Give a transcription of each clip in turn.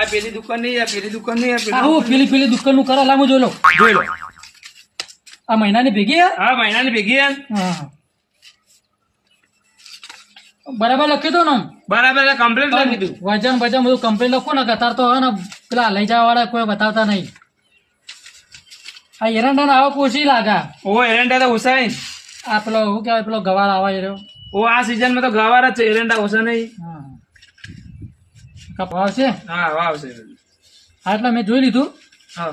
આ પેલી દુકાન નહીં આ પેલી દુકાન નહીં આ આ પેલી હું પેલી પેલી દુકાનનું કરા લામો જોઈ લો. જોઈ લો. આ મહિનાની ભેગી હા? મહિનાની ભેગી હા. બરાબર લખી દો ને બરાબર કમ્પ્લીટ લખી દીધું વજન વજન બધું કમ્પ્લીટ લખો ને કતાર તો હવે ને પેલા લઈ જવા વાળા કોઈ બતાવતા નહીં. આ એરંડા ને આવા ઓછી લાગા. ઓ એરંડા તો ઓછા નહીં આ પેલો શું કહેવાય પેલો ગવાર આવા રહ્યો. ઓ આ સિઝનમાં તો ગવાર જ છે એરંડા ઓછા નહીં. હા છે હા વાવ છે હા એટલે મેં જોઈ લીધું. હા.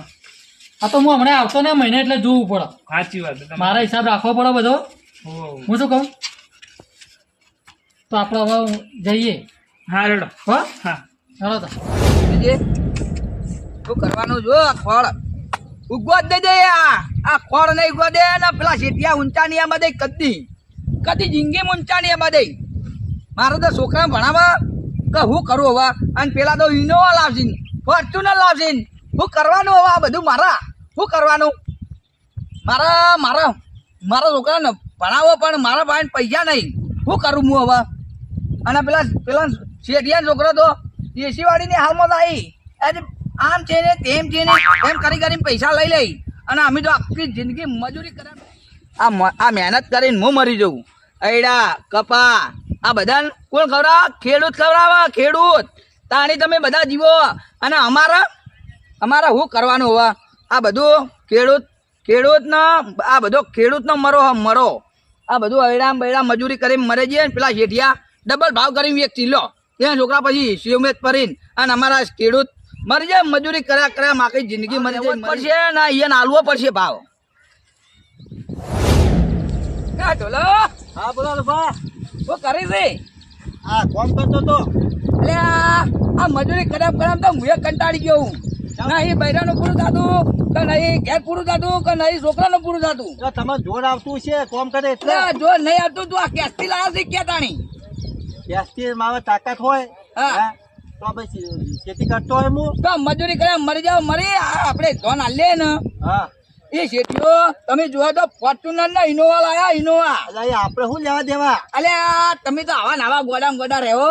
આ તો હું હમણાં આવતો ને મહિને એટલે જોવું પડે. સાચી વાત મારા હિસાબ રાખવો પડે બધો. હું. શું કહું? તો આપણે હવે જઈએ. હા રેડો. હા? ચાલો તો. શું કરવાનું જો આ ખોળ. ઉગવા જ દેજે આ. આ ખોળ નહીં ઉગવા દે ને પેલા શેઠિયા ઊંચાની આમાં દે કદી. કદી જિંદગી ઊંચાની આમાં દે મારે તો છોકરા ભણાવવા કે હું કરું હવે? અને પેલા તો ઇનોવા લાવશે ફોર્ચ્યુનર લાવશે હું કરવાનું હવે આ બધું મારા? શું કરવાનું? મારા મારા મારા છોકરાને ભણાવો પણ મારા પાસે પૈસા નહીં. શું કરું હું હવે? અને પેલા પેલા શેઠિયા છોકરો તો એસી વાળીની હાલમાં આવી આજે આમ છે ને, તેમ છે ને, એમ કરી કરીને પૈસા લઈ લઈ. અને અમે તો આખી જિંદગી મજૂરી કરે આ મહેનત કરીને હું મરી જઉં. અયડા કપા આ બધા કોણ ખવડાવે? ખેડૂત ખવડાવે ખેડૂત. તાણી તમે બધા જીવો. અને અમારા અમારે શું કરવાનું હોવા? આ બધું ખેડૂત ખેડૂતનો આ બધો ખેડૂતનો મરો મરો. આ બધું અયડા બૈડા મજૂરી કરીને મરે જઈએ ને પેલા શેઠિયા. ડબલ ભાવ કરીને એક ચીલો. ત્યાં છોકરા પછી શિવમેત ફરીને. અને અમારા ખેડૂત મરી જાય મજૂરી કર્યા કર્યા માખી જિંદગી મરી જાય પડશે ને અહીંયા હાલવો પડશે ભાવ. ઢોલો. હા બોલો તો બા શું કરી છે? હા કોમ કરતો તો. એટલે આ મજૂરી ખરાબ ખરાબ તો હું કંટાળી ગયો હું. નહીં બૈરાનું પૂરું થતું કે નહીં ઘેર પૂરું થતું કે નહીં છોકરાનું પૂરું થતું? તમારે તમે જોર આવતું છે કોમ કરે એટલે? જોર નહીં આવતું તું આ કેસથી લાવ્યા છે ક્યાં તાણી ગેસથી મારે તાકાત હોય હા. તો પછી ખેતી કરતો હોય હું? તો મજૂરી કર્યા મરી જાવ મરી આ આપણે ધોન હાલીએ ને. હા. એ શેઠિયો તમે જોયા તો ફોર્ચ્યુનર ના ઇનોવા લાયા ઇનોવા. આપણે શું લેવા દેવા? અલે તમે તો આવા નાવા ગોડા ગોડા રહેવો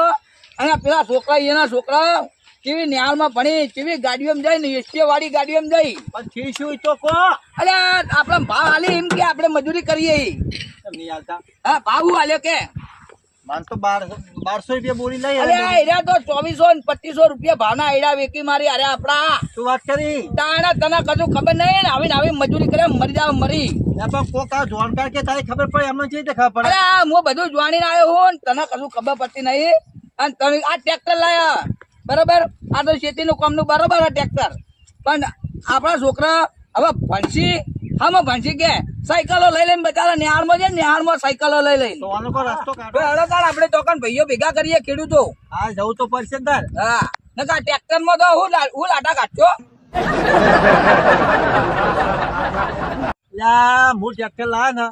અને પેલા છોકરા એના છોકરા કેવી નિહાળમાં ભણી કેવી ગાડીઓમાં જાય ને એસટી વાળી ગાડીઓમાં જાય. પણ થી શું તો કો અલે આપણે ભાવ હાલી એમ કે આપણે મજૂરી કરીએ. હા ભાવ હાલ્યો કે. માન તો બારસો રૂપિયા બોલી લઈ અલે આ તો ચોવીસો ને પચીસો રૂપિયા ભાવના એડા વેકી મારી. અરે આપડા શું વાત કરી? તાણા તને કશું ખબર નહીં ને. આવી આવી મજૂરી કરે મરી જાવ મરી. પણ કોક આ જોણકાર કે તારી ખબર પડે? એમને જે ખબર પડે. અરે હું બધું જાણીને આવ્યો હું તને કશું ખબર પડતી નહીં. અને તમે આ ટ્રેક્ટર લાયા. બરાબર? આ તો ખેતીનું કામનું બરાબર આ ટ્રેક્ટર. પણ આપણા છોકરા હવે ભણસી હામાં ભાંસી કે સાયકલો લઈ લઈને બચારા નિહાળમાં છે નિહાળમાં સાયકલો લઈ તાણ આપણે તો કાન ભાઈઓ ભેગા કરીએ ખેડૂતો. હા જવું તો પડશે તાર. હા. નકા ટ્રેક્ટરમાં તો હું હું લાટા કાઢજો. યા હું ટ્રેક્ટર લાવે ને.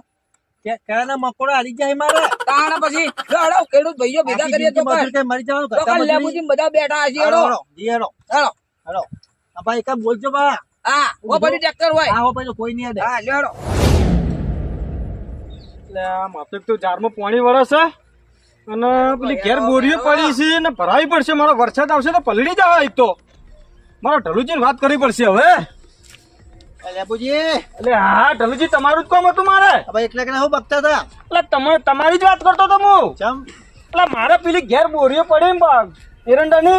કયાના હારી જાય મારે. તાણ પછી જો ખેડૂત ભાઈઓ ભેગા કરીએ તો મરી જવાનું તો કરતા લેબુજી બધા બેઠા હશે હેડો, હળો હેડો, હેડો, હેડો. ભાઈ બોલજો બા. હા ઓ ટ્રેક્ટર હોય. હો ભાઈ કોઈ નહીં હા એટલે માથે તો જારમાં પાણી વરસે અને પેલી ઘેર બોરીઓ પડી છે ને ભરાવી પડશે. મારો વરસાદ આવશે તો પલળી જવા એક તો. મારો ઢલુજી વાત કરવી પડશે હવે. એટલે હા ઢલુજી તમારું જ કામ હતું મારે. એકલા એકલા હું બગતા હતા. એટલે તમે તમારી જ વાત કરતો હતો હું. એટલે મારે પેલી ઘેર બોરીઓ પડી એરંડાની?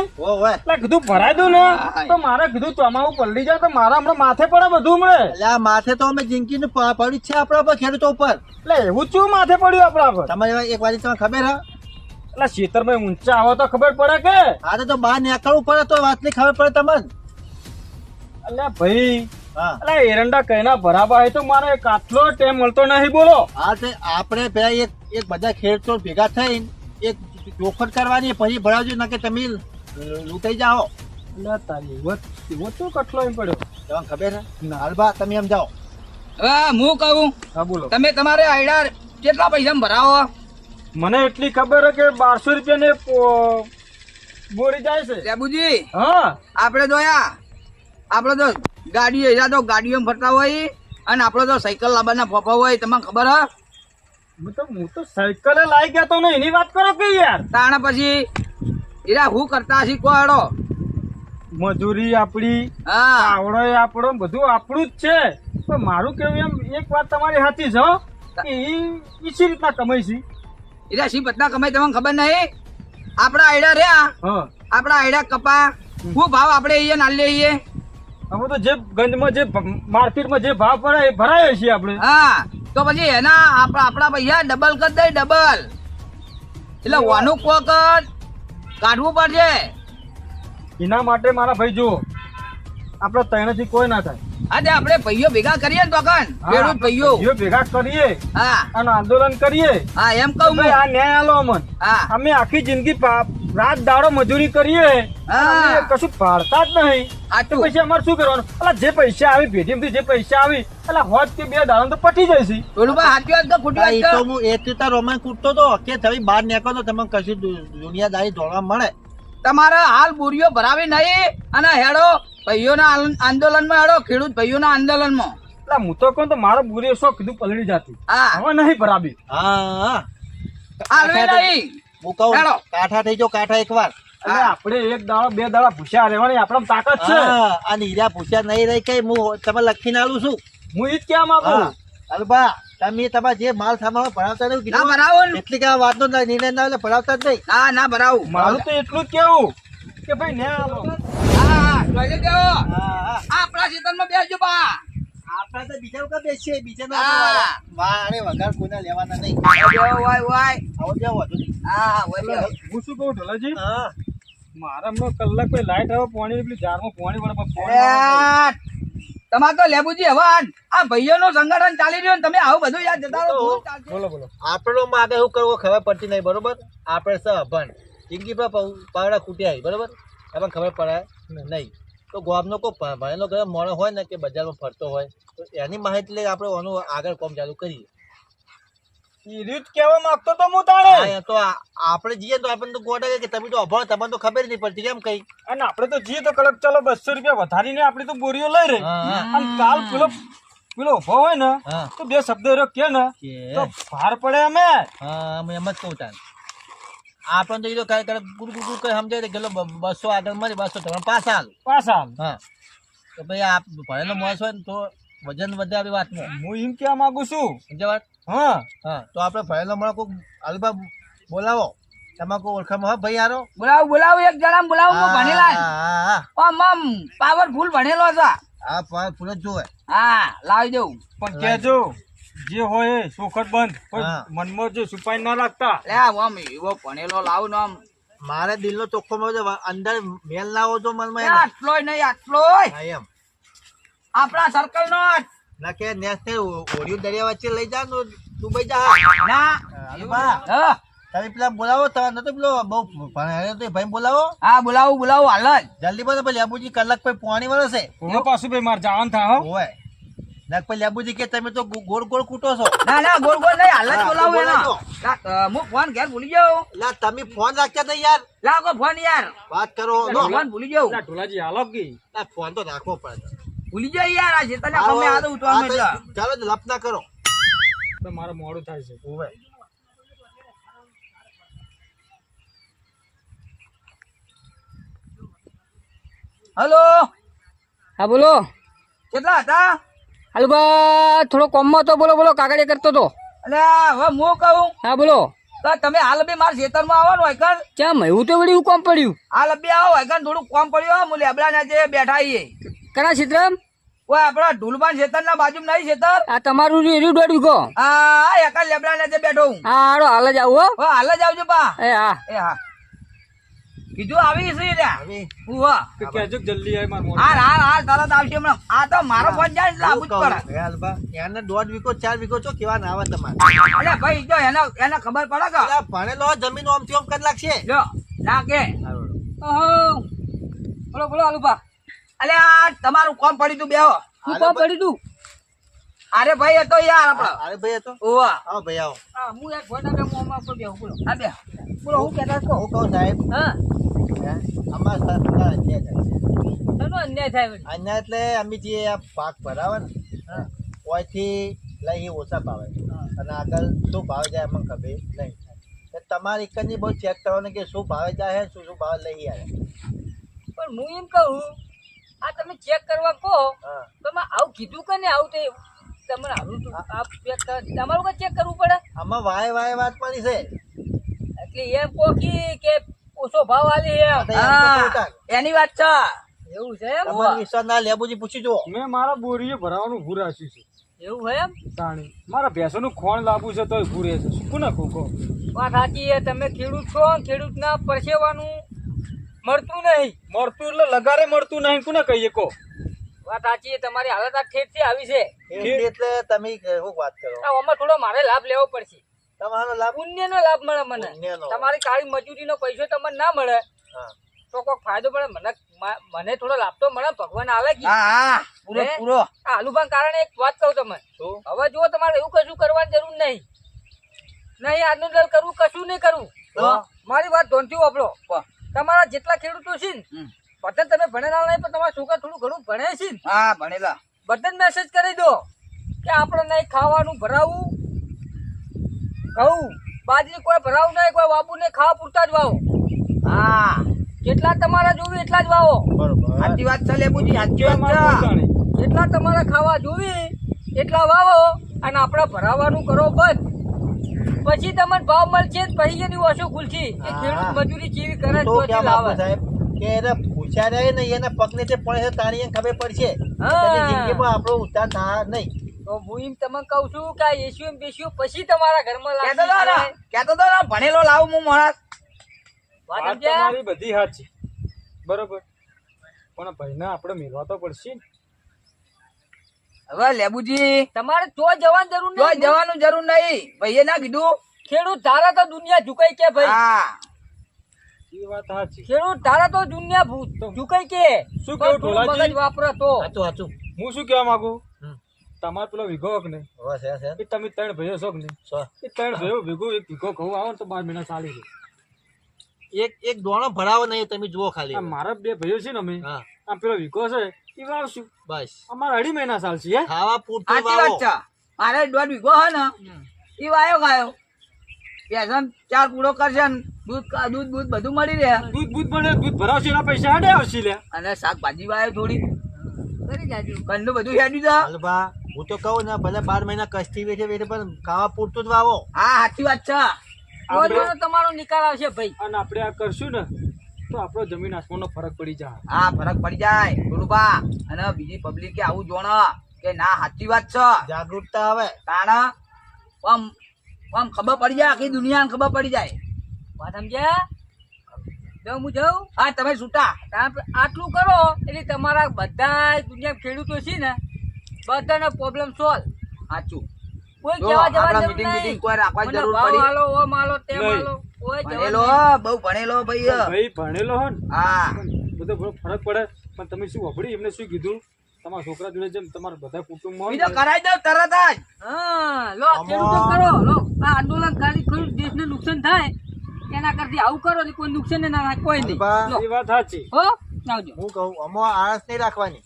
એટલે કીધું ભરાઈ દઉં ને તો મારે કીધું ચોમાવું પલળી જાય તો મારા હમણાં માથે પડે બધું મળે એટલે માથે તો અમે જિંદગી નું પડ્યું જ છે આપણા પર ખેડૂતો ઉપર. એટલે એવું ચું માથે પડ્યું આપણા પર? તમારે એક વાત તમને ખબર હે? એટલે ખેતરમાં ઊંચા આવો તો ખબર પડે કે? આ તો બહાર નીકળવું પડે તો વાતની ખબર પડે તમને. એટલે ભાઈ હા. એટલે એરંડા કઈના ભરાવા હોય તો મારે કાટલો ટેમ મળતો નહીં બોલો. આ આપણે પેલા એક એક બધા ખેડૂતો ભેગા થઈને એક ચોખટ કરવાની પછી ભરાવજો ના કે તમે લૂંટાઈ જાઓ. ના તારી એવો તો કટલો એમ પડ્યો. તમને ખબર હાલબા તમે એમ જાઓ. હવે હું કહું? હા બોલો. તમે તમારે આઈડા કેટલા પૈસા ભરાવો? મને એટલી ખબર હે કે બારસો રૂપિયા ને બોરી જાય છે. લેબુજી હા. આપણે જોયા આપણે તો ગાડીઓ એરા તો ગાડીઓ ફરતા હોય અને આપણે તો સાયકલ લાવવાના ફોફા હોય તમને ખબર હે? હું તો હું તો સાયકલે લાઈ ગયા તો ને એની વાત કરો કે યાર? તાણે પછી એરા હું કરતા હશી કો મજૂરી આપણી હા. આવડો આપણો બધું આપણું જ છે. પણ મારું કેવું એમ એક વાત તમારી હાથી છો હો, કે ઈ ઈસી રીતના કમાઈ છે. એટલે શી બધા કમાઈ તમને ખબર નહીં? આપડા આયડા રહ્યા હા. આપડા આયડા કપા શું ભાવ આપણે અહીંયા નાલી લઈએ હવે તો જે ગંજમાં જે માર્કેટમાં જે ભાવ પડે એ ભરાય છીએ આપણે હા. તો પછી એના આપણા આપણા પૈસા ડબલ કરી દે ડબલ એટલે વાનું કોક કાઢવું પડશે. એના માટે મારા ભાઈ જુઓ. આપણે તૈણથી કોઈ ના થાય. આજે આપણે ભાઈઓ ભેગા કરીએ ને તો કન ખેડૂત ભાઈઓ ભાઈઓ ભેગા કરીએ હા. અને આંદોલન કરીએ. હા એમ કહું આ ન્યાય આલો અમન. હા. અમે આખી જિંદગી રાત દાડો મજૂરી કરીએ કશું ફાળતા જ નહીં. તો સાચું પછી અમારે શું કરવાનું? એટલે જે પૈસા આવી ભેટીમાંથી જે પૈસા આવી એટલે હોત કે બે દાડો તો પટી જશે છે સાચી વાત કે ખોટી એ વાત તો હું રોમાન કૂટતો તો કે તમે બહાર નીકળો તો તમને કશું દુનિયાદારી જોવા મળે. તમારે હાલ બોરીઓ ભરાવી નહીં અને હેડો ભાઈઓના આંદોલનમાં હેડો ખેડૂત ભાઈઓના આંદોલનમાં. એટલે હું તો કહું તો મારો બુરી શો કીધું પલળી જતી. હા. હવે નહીં ભરાવી. હા. હા નહીં. હું કહું હેલો. થઈ જાઓ કાંઠા એકવાર. આપણે એક દાડો બે દાડા ભૂસ્યા રહેવાની આપણા તાકાત છે. અને હીરા પૂછ્યા નહીં રહી કઈ હું તમે લખીને આલું છું. હું ઈ જ માંગુ. હા અલબા તમે તમારે જે માલ સામાન ભરાવતા નહીં ના ભરાવો એટલી કઈ વાતનો ના નિર્ણય ના એટલે ભરાવતા જ નહીં. ના ના ભરાવું. મારું તો એટલું જ કેવું કે ભાઈ ને આલો. હા હા જોઈ લેજો. હા હા. આ આપણા બેસજો બા. આપણે તો બીજા બેસીએ બીજા ના. વારે વગર લેવાના નહીં. વાય વાય વાય આવો જાઓ વધુ નહીં. હા વાય હું શું કહું ઢોલાજી? હા. મારા હમણાં કલાક પછી લાઈટ આવે પાણી પેલી જારમાં પાણી વળે પણ પાણી વળે. તમારે તો લેબુજી હવે આ- આ ભાઈઓનું સંગઠન ચાલી રહ્યું ને તમે આવું બધું યાદ જતા રહો, બોલો બોલો. આપણો માગે શું કરવું ખબર પડતી નહીં બરોબર? આપણે સભણ જિંદગી પર પાવડા ખૂટ્યા બરોબર? આપણને ખબર પડે નહીં. તો ગામનો કોઈ ભણેલો ગયો મોણો હોય ને કે બજારમાં ફરતો હોય તો એની માહિતી લઈ આપણે આનું આગળ કોમ ચાલુ કરીએ. રીત કહેવા માંગતો તો હું તાણે. તો આપણે જઈએ તો આપણને તો ગોડા કે તમે તો અભણ તમને તો ખબર નહીં પડતી કેમ કઈ? અને આપણે તો જઈએ તો કડક ચાલો બસો રૂપિયા વધારીને આપણી તો બોરીઓ લઈ રહી. અને કાલ પેલો પેલો ઊભો હોય ને તો બે શબ્દ કે ને તો ભાર પડે અમે એમ જ કહું તાન. આપણને તો એ તો કાંઈ કાંઈ ગુડ ગુડ ગુડ કઈ સમજાય તો ગેલો બસો આગળ મળી બસો તમે પાછા હાલ પાછા હા. તો ભાઈ આ ભણેલો માણસ હોય ને તો વજન વધે આવી વાતમાં હું એમ કહેવા માંગુ છું. સમજે વાત? હા. હા. તો આપણે ભણેલો મળે કોઈ અલબા બોલાવો. તમારે કોઈ ઓળખામાં હોય? ભાઈ આરો બોલાવો બોલાવો એક જણા બોલાવો હું ભણેલા હા, હા, હા. પાવરફુલ ભણેલો છે. હા પાવરફુલ ફૂલ જ જોવે. હા લાવી દઉં. પણ કહેજો જે હોય સુખદ બંધ. મનમાં જે છુપાઈ ના રાખતા. લે આમ એવો ભણેલો લાવું ને આમ. મારે દિલનો ચોખ્ખો મળે અંદર મેલ ના આવો તો મનમાં આટલો નહીં આટલો એમ. આપણા સર્કલ નો જ. ના કે નેસ ને ઓડિયો દરિયા વચ્ચે લઈ જા તો દુબઈ જા. ના. તમે પેલા બોલાવો તો નતો પેલો બહુ ભણે તો ભાઈ બોલાવો. હા બોલાવો બોલાવો હાલ જ. જલ્દી બોલો પેલી લેબુજી કલાક પછી પોણી વરસે હું પાછું ભાઈ મારે જવાનું થાય હો? લેબુજી કે તમે તો ગોળ ગોળ કૂટો છો. ના ના ગોળ ગોળ નહીં હાલ જ બોલાવું એનો. હું ફોન ઘેર ભૂલી જાઉં લા તમે ફોન રાખતા નહીં યાર. લાગો ફોન યાર. વાત કરો. ફોન ભૂલી જાઉં ના ઢોલાજી હાલો કી. ના ફોન તો રાખવો પડે. ભૂલી જાય યાર આ ચેતને ગમે આ તો ઉઠવાનું ચાલો તો લપ ના કરો. તો મારો મોડું થાય છે. ઓવે હલો? હા બોલો. કેટલા હતા? અલબા થોડો કોમમાં તો બોલો બોલો કાગળિયા કરતો તો અને હવે હું કહું? હા બોલો. તો તમે હાલ બી મારા ખેતરમાં આવો ને વાયકન કેમ એવું તો વળી કોમ પડ્યું? હાલ બી આવો વાયકન થોડું કોમ પડ્યું હું લેબડા ના જે બેઠા છીએ. કરા ક્ષેત્રમ? ઓય આપડા ઢુલબાન ખેતર ના બાજુ નહીં ખેતર? આ તમારું એર્યું દોઢ વીઘો. હા એકા લેબડા ને જે બેઠો હું. હા હાલ જ આવું હો. હો હાલ જ આવજો બા. એ હા. એ હા. કીધું આવી છે હવે હું. કહેજો જલ્દી આય મારે હાલ હાલ હાલ તરત આવશે હમણાં. આ તો મારો ફોન જાય એટલે આવું જ પડે. હે એને દોઢ વીકો ચાર વીકો છો કેવા ના આવે તમારે. અરે ભાઈ જો એને એને ખબર પડે કે અલા, ભણેલો જમીન ઓમથી ઓમ કરી લાગશે જો ના કે ઓહો. બોલો બોલો અલુભા અલે આ તમારું કોમ પડી તું બેહો. શું કોમ પડી તું અરે ભાઈ હતો યાર આપડે. અરે ભાઈ હતો ઓ ઓવા આવો ભાઈ આવો. હા હું એક ફોટા બે મોમાં પર બેહો બોલો. આ બે. બોલો હું કહેતા છો? હું કહું સાહેબ. હા હે, અમારા સરકાર અન્યાય થાય. અન્યાય થાય અન્યાય એટલે અમે જે આ પાક ભરાવે ને ઓયથી લઈ ઓછા ભાવે. અને આગળ શું ભાવે જાય એમાં ખબર નહીં તમારે એકની બહુ ચેક કરવાનું કે શું ભાવે જાય છે, શું શું ભાવે લઈ આવે પણ હું એમ કહું આ તમે ચેક કરવા કહો તમે આવું કીધું કે ને આવું તે તમને આવું તમારું ચેક કરવું પડે? આમાં વાય વાય વાત પડી છે. એટલે એમ કહો કે ઓછો ભાવ આલી. એની વાત છે. એવું છે તમારે વિશ્વાસ ના લેબુજી પૂછી જો મેં મારા બોરીએ ભરાવાનું ભૂ રાખ્યું છે. એવું હોય એમ? તાણી મારા ભેંસોનું ખોણ લાવવું છે તોય ભૂરે છે. શું કોને ખોખો વાત સાચી છે તમે ખેડૂત છો ખેડૂત ના પરસેવાનું મળતું નહીં. મળતું એટલે લગારે મળતું નહીં કોને કહીએ કો વાત સાચી છે તમારી હાલત આ ખેતથી આવી છે. એટલે તમે શું વાત કરો. આમાં થોડો મારે લાભ લેવો પડશે. તમારો લાભ? પુણ્ય નો લાભ મળે મને. તમારી કાળી મજૂરી નો પૈસો તમને ના મળે. તો કોઈક ફાયદો મળે મને મને થોડો લાભ તો મળે. ભગવાન આવે કે હા પૂરો પૂરો. આ આલુભાન કારણે એક વાત કહું તમને. હવે જુઓ તમારે એવું કશું કરવાની જરૂર નહીં. નહીં આજનું દલ કરવું કશું નહીં કરવું. મારી વાત ધોનથી વાપરો. તમારા જેટલા ખેડૂતો છે ને બધા તમે ભણેલા નહીં પણ તમારા છોકરા થોડું ઘણું ભણે છે હા ભણેલા. બધા મેસેજ કરી દો કે આપણે નહીં ખાવાનું ભરાવું ઘઉં. બાજરી કોઈ ભરાવ નહીં કોઈ વાપુ ને ખાવા પૂરતા જ વાવો. હા. જેટલા તમારા જોવી એટલા જ વાવો. સાચી વાત છે લેબુજી સાચી વાત છે. જેટલા તમારે ખાવા જોવી એટલા વાવો અને આપણે ભરાવાનું કરો બંધ. પછી તમને ભાવ મળશે પછી એની ઓછો ખુલશી. એ ખેડૂત મજૂરી કેવી કરે તો ચોથી લાવે સાહેબ? કે એને પૂછ્યા રહે ને એના પગને જે પડે છે તાણી ખબર પડશે. હા. કે જિંદગીમાં આપણો ઉતાર થાય નહીં. તો હું એમ તમને કહું છું કે બેસ્યું પછી તમારા ઘરમાં કેતો તો કેતો તો ભણેલો લાવું હું માણસ. વાત વાત તમારી બધી સાચી. બરોબર. પણ ભાઈને આપણે મેળવા તો પડશે હવે લેબુજી તમારે તો જવાની જરૂર નહીં. જવાનું જરૂર નહીં. ભાઈએ ના કીધું. ખેડૂત ધારા તો દુનિયા ઝુકાઈ કે ભાઈ? હા. વાત સાચી. ખેડૂત ધારા તો દુનિયા ભૂ- ઝુકાઈ કે? શું કહું ઢોલાજી? વાપરો તો. સાચું સાચું હું શું કહેવા માંગુ. તમારે પેલો વીઘો હક ને છે છે. એ તમે ત્રણ ભાઈઓ છો સો. એ ત્રણ ભાઈઓ ભેગું એક વીઘો ઘઉં આવે ને તો બાર મહિના ચાલી જાય એક એક દોણો ભરાવો નહીં તમે જુઓ ખાલી. મારા બે ભાઈઓ છે ને અમે આ પેલો વીઘો છે એ વાવશું. બસ. અમારે અઢી મહિના ચાલશે હે? ખાવા પૂરતું સાચી વાત વાવો છે. મારે દોઢ વીઘો હે ને એ વાયો ગાયો પેસન ચાર પૂરો કરશે ને દૂધ દૂધ દૂધ બધું મળી રહે. દૂધ બૂધ મળે દૂધ ભરાવશે એના પૈસા હાડે આવશે લે અને શાકભાજી વાયો થોડી. કરી જાજો કંડું બધું હેડ્યું છે. હાલભા હું તો કહું ને ભલે બાર મહિના કસ્તી વેચે વેઠે પણ ખાવા પૂરતું જ વાવો. હા સાચી વાત છે. તમારો નિકાલ આવશે ભાઈ. અને આપણે આ કરશું ને તો આપણો જમીન આસમાનનો ફરક પડી જાય. હા ફરક પડી જાય ગુરુબા અને બીજી પબ્લિક આવું જોણ કે ના સાચી વાત છે. જાગૃતતા આવે. તાણા આમ આમ ખબર પડી જાય આખી દુનિયાને ખબર પડી જાય. વાત સમજ્યા? જો હું જાઉં? હા તમે છૂટા. આટલું કરો એટલે તમારા બધા દુનિયા ખેડૂતો છે ને બધાનો પ્રોબ્લેમ સોલ્વ સાચું. કોઈ કેવા જવા જરૂર નહીં. કોઈ રાખવા જરૂર પડી. હાલો ઓ માલો તે માલો કોઈ જવા ભણેલો બહુ ભણેલો ભાઈ ભાઈ ભણેલો હો હા. બધો ફરક પડે. પણ તમે શું વાપરી? એમને શું કીધું? તમારા છોકરા જોડે જેમ તમારા બધા કુટુંબમાં હોય બીજો કરાઈ દો તરત જ. હા લો ખેડૂતો કરો. લો આ આંદોલન ખાલી ખેડૂત દેશને નુકસાન થાય એના કરતી આવું કરો ને કોઈ નુકસાન ના થાય કોઈ નહીં. એ વાત સાચી. હો આવજો. હું કહું અમો આળસ નહીં રાખવાની.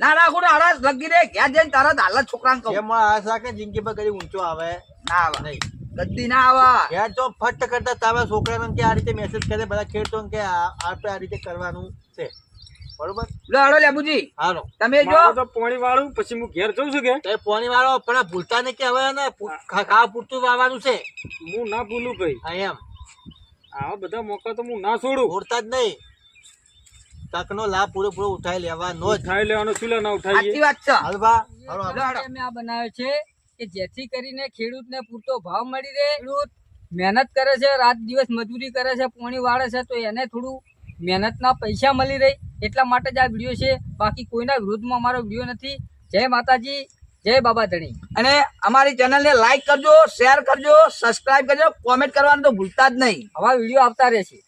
ના ના ને હરાશ લગી રે ઘેર જઈને તરત હાલ છોકરાને કહું. જેમાં આશા કે જિંદગી પર કદી ઊંચો આવે. ના આવે. નહીં. ગદ્દી ના આવે. યાર જો ફટ કરતા તારા છોકરાને કે આ રીતે મેસેજ કરે બધા ખેડતો કે આ- આ રીતે કરવાનું છે. બરોબર? લો હળો લેબુજી. હાલો. તમે જો. તો પાણી વાળું પછી હું ઘેર જઉં છું કે? તો પોણી વાળો પણ ભૂલતા નહીં કે હવે ને ખા- પૂરતું વાવવાનું છે? હું ના ભૂલું ભાઈ એમ. આવા બધા મોકા તો હું ના છોડું. ભૂલતા જ નહીં. તકનો લાભ પૂરેપૂરો ઉઠાઈ લેવાનો ઉઠાઈ લેવાનો શું લે ના વાત છે. અમે આ બનાવ્યો કે જેથી કરીને ખેડૂતને પૂરતો ભાવ મળી રહે. ખેડૂત મહેનત કરે છે રાત દિવસ મજૂરી કરે છે પોણી વાળે છે તો એને થોડું મહેનતના પૈસા મળી રહે. એટલા માટે જ આ વીડિયો છે. બાકી કોઈના વિરોધમાં અમારો વીડિયો નથી. જય માતાજી જય બાબા ધણી. અને અમારી ચેનલ ને લાઈક કરજો શેર કરજો સબસ્ક્રાઇબ કરજો કોમેન્ટ કરવાનું તો ભૂલતા જ નહીં. આવા વીડિયો આવતા રહેશે.